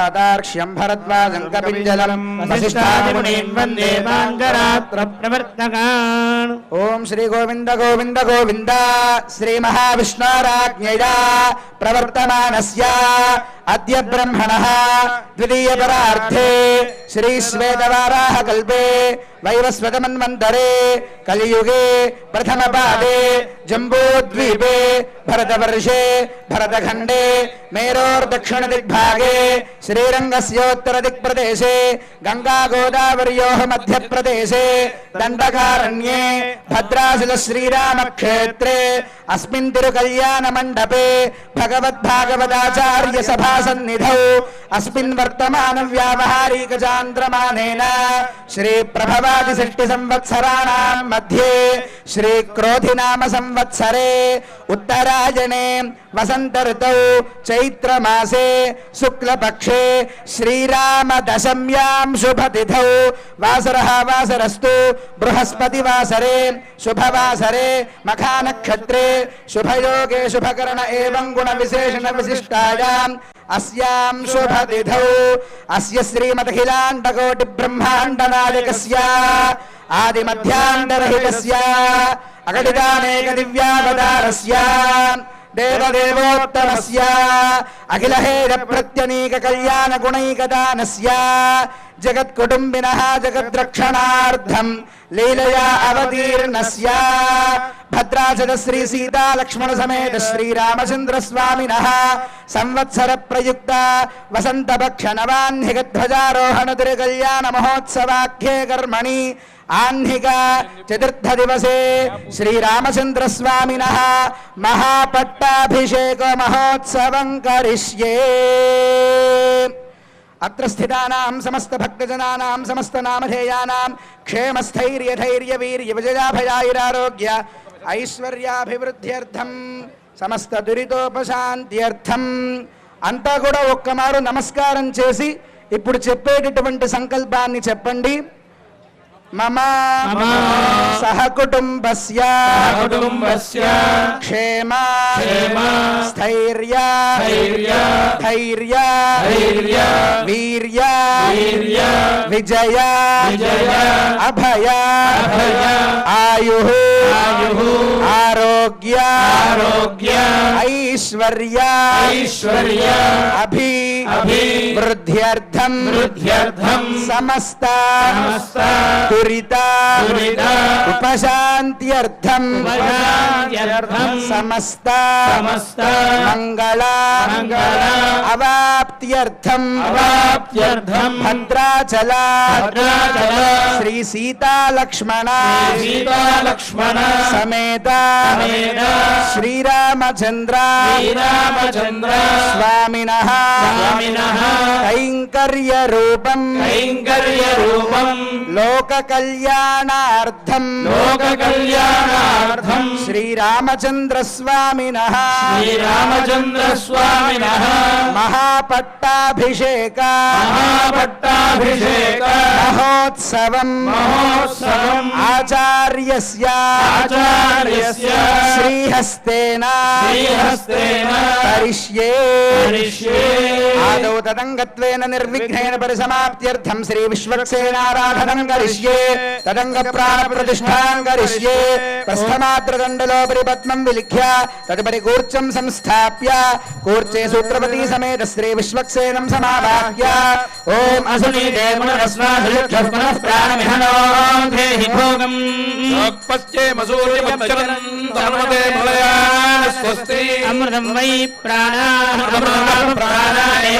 धातार्क्ष्यम् भरद्वाजङ्कपिञ्जलम् वसिष्ठादिमुनीन् वन्दे माङ्गरात्र प्रवर्तका ప్రవర్తకాన్ ఓం శ్రీ గోవింద గోవింద గోవింద శ్రీ మహావిష్ణురాజ్ఞయ ప్రవర్తమానస్య అద్య బ్రహ్మణ ద్వితీయ పరార్థే శ్రీ శ్వేతవారాహ కల్పే వైవస్వతమన్వంతరే కలియుగే ప్రథమ పాదే జంబూద్వీపే భరతవర్షే భరతఖండే మేరోర్దక్షిణ దిగ్భాగే శ్రీరంగస్యోత్తర దిక్ప్రదేశే గంగా గోదావర్యోः మధ్యప్రదేశే దండకారణ్యే భద్రాసుల శ్రీరామక్షేత్రే अस्मिन् तिरुकल्याणमण्डपे भगवद्भागवताचार्यसभासन्निधौ। श्री वर्तमानव्यावहारिकचान्द्रमानेन संवत्सरा मध्ये श्री क्रोधिनाम संवत्सरे उत्तरायणे वसंत ऋतौ चैत्रमासे शुक्लपक्षे शुभ तिथौ वासर वासरस्तु बृहस्पतिवासरे शुभवासरे मखानक्षत्रे వసంత ఋతౌ చైత్ర మాసే శుక్లపక్షే శ్రీరామ దశమ్యాం శుభతిథౌ వాసరః వాసరస్తు బృహస్పతి వాసరే శుభవాసరే మఖానక్షత్రే శుభయోగే దేవదేవోత్తమస్య ప్రత్యనీక కళ్యాణ గుణైకదానస్య జగత్కుటుంబినః జగద్రక్షణార్థం లీలయా అవతీర్ణస్య భద్రాచల శ్రీ సీతాలక్ష్మణ సమేత శ్రీరామచంద్ర స్వామిన సంవత్సర ప్రయుక్త వసంతపక్ష నవాన్హిగధ్వజారోహణ తిరుకల్యాణ మహోత్సవాఖ్యే కర్మణి ఆహ్నిక చతుర్థ దివసే శ్రీరామచంద్ర స్వామిన మహాపట్టాభిషేక మహోత్సవం కరిష్యే. అత్ర స్థితానాం సమస్త భక్తజనానాం సమస్త నామధేయానాం క్షేమస్థైర్య ధైర్య వీర్య విజయాభయాయురారోగ్య ఐశ్వర్యాభివృద్ధ్యర్థం సమస్త దురితోపశాంత్యర్థం. అంతా కూడా ఒక్కమారు నమస్కారం చేసి ఇప్పుడు చెప్పేటటువంటి సంకల్పాన్ని చెప్పండి. మమ. మమ. సహకుటుంబస్య కుటుంబస్య. క్షేమ. క్షేమ. స్థైర్య. ధైర్య. ధైర్య. ధైర్య. వీర్య. వీర్య. విజయ. वृद्ध्यर्थम वृद्ध्यर्थम समस्ता दुरीता मंगला मंगला अवाप्त्यर्थम अवाप्त्यर्थम भद्राचला भद्राचला श्री सीता लक्ष्मणा सीता लक्ष्मणा समेता समेता శ్రీరామచంద్ర శ్రీరామచంద్ర స్వామిన స్వామినః కైంకర్య రూపం కైంకర్య రూపం లోక కళ్యాణార్థం లోక కళ్యాణార్థం శ్రీరామచంద్ర స్వామిన శ్రీరామచంద్ర స్వామినః మహాపట్టాభిషేక మహాపట్టాభిషేక महोत्सव महोत्सव आचार्य आचार्य श्रीहस्तेना। श्रीहस्तेना। करिष्ये। करिष्ये। आदौ तदङ्गत्वेन निर्विघ्नेन परिसमाप्त्यर्थं श्री विश्वक्सेनाराधनं करिष्ये तदङ्गप्राणप्रतिष्ठां करिष्ये प्रस्थमात्रदण्डलोपरि पद्मं विलिख्य तदुपरि कूर्चं संस्थाप्य कूर्चे सूत्रपति समेत श्री विश्वक्सेनं समावाह्य ॐ असुनि देवनस्मासुलक्षस्मनः प्राणमिहनों धेहि भोगम्। पश्चेमसूर्यमच्चरन् तन्मते मलया स्वस्ति अमृतं वै प्राणाः। प्राणानेव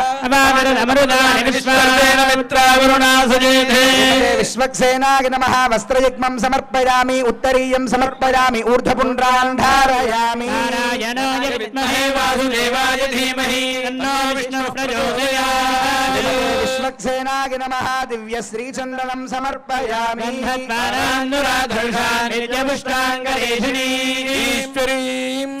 విశ్వక్సేనాయ నమ. శుద్ధాచమనీయం సమర్పయామి. ఉత్తరీయం సమర్పయామి. ఊర్ధ్వపుండ్రాన్ ధారయామి వాసుదేవాయ ధీమహి. విశ్వక్సేనాయ నమ. దివ్య శ్రీచందనం సమర్పయామి నిత్యపుష్టాంగరేషిణీ ఈశ్వరీం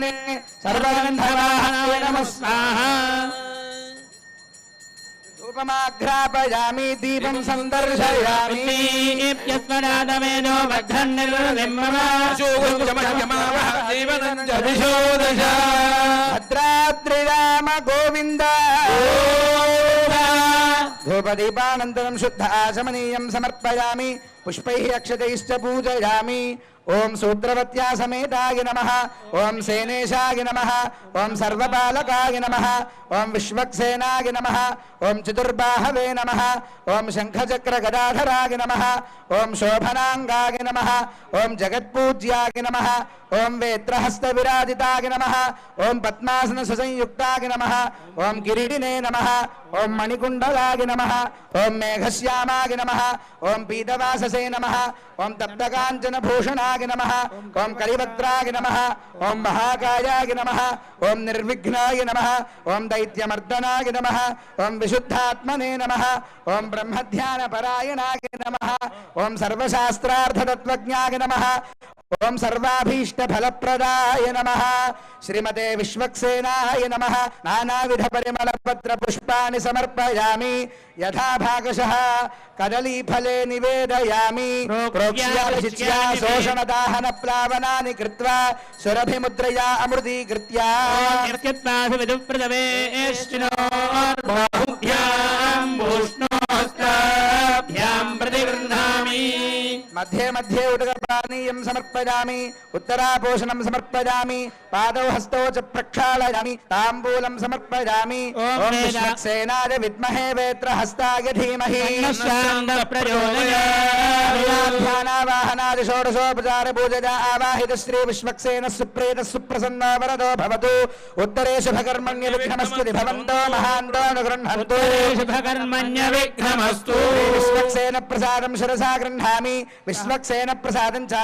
వృషభయే నిహవ్యః ఇంద్రోలయాజనపరాజయాదాధిరాజో రాజసురాజయాది శ్రీమతే ఓం హామనంతాయ కాలాగ్నిరూపాక జగద్ధూమ సుగంధినే సర్వగంధవాహనాయ నమః స్వాహా ధూపమాఘ్రాపయామి దీపం సందర్శయామి. జీవనం జదిశో దశ భద్రాద్రిరామ గోవింద ధూపదీపానంతరం శుద్ధ ఆచమనీయం సమర్పయామి. पुष्पै अक्षत पूजयामी ओं शूद्रवत्या समेताय नम ओं सेनेशाय नम ओं सर्वबालकाय नम ओं विश्वक्सेनाय नम ओं चतुर्बाहवे नम ओं शंखचक्रगदाधराय नम ओं शोभनांगाय नम ओं जगत्पूज्याय नम ओं वेत्रहस्तविराजिताय नम ओं पद्मासन सुसंयुक्ताय नम ओं किरीटिने नम ओं मणिकुंडलाय नम ओं मेघश्यामाय नम ओं पीतवास मानसे नम। ओं तप्तकांचन भूषणाय नम। ओं कलिभद्राय नम। ओं महाकायाय नम। ओं निर्विघ्नाय नम। ओं दैत्यमर्दनाय नम। ओं विशुद्धात्मने नमः। ओम ब्रह्मध्यानपरायणाय नम। ओं सर्वशास्त्रार्थतत्त्वज्ञाय नम। ओं सर्वाभीष्ट फलप्रदाय नम। श्रीमते विश्वक्सेनाय नमः। नानाविध परिमल पत्र पुष्पाणि समर्पयामि। यथा भागशः। कदलीफले निवेदयामि प्रोक्ष्या शोषणदाहन प्लावनानि कृत्वा सुरभिमुद्रया अमृतीकृत्या ఉదకపానీయం సమర్పయామి ఉత్తరాపోషణం సమర్పయామి పాదౌ హస్తౌ చ ప్రక్షాళయామి తాంబూలం సమర్పయామి ఓం విశ్వక్సేనాయ విద్మహే వేత్ర హస్తాయ ధీమహి ధ్యానావాహనాది షోడశోపచార పూజగా ఆవాహిత శ్రీ విశ్వక్సేన సుప్రీత సుప్రసన్న వరదో భవతు ఉత్తరే శుభకర్మణ్య విఘ్నమస్తు భవంతో మహాంతో అనుగృహంతు శుభకర్మణ్య విఘ్నమస్తు విశ్వక్సేన ప్రసాదం శిరసా గృహ్ణామి విశ్వక్సేన ప్రసాదం చ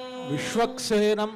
విశ్వక్సేనం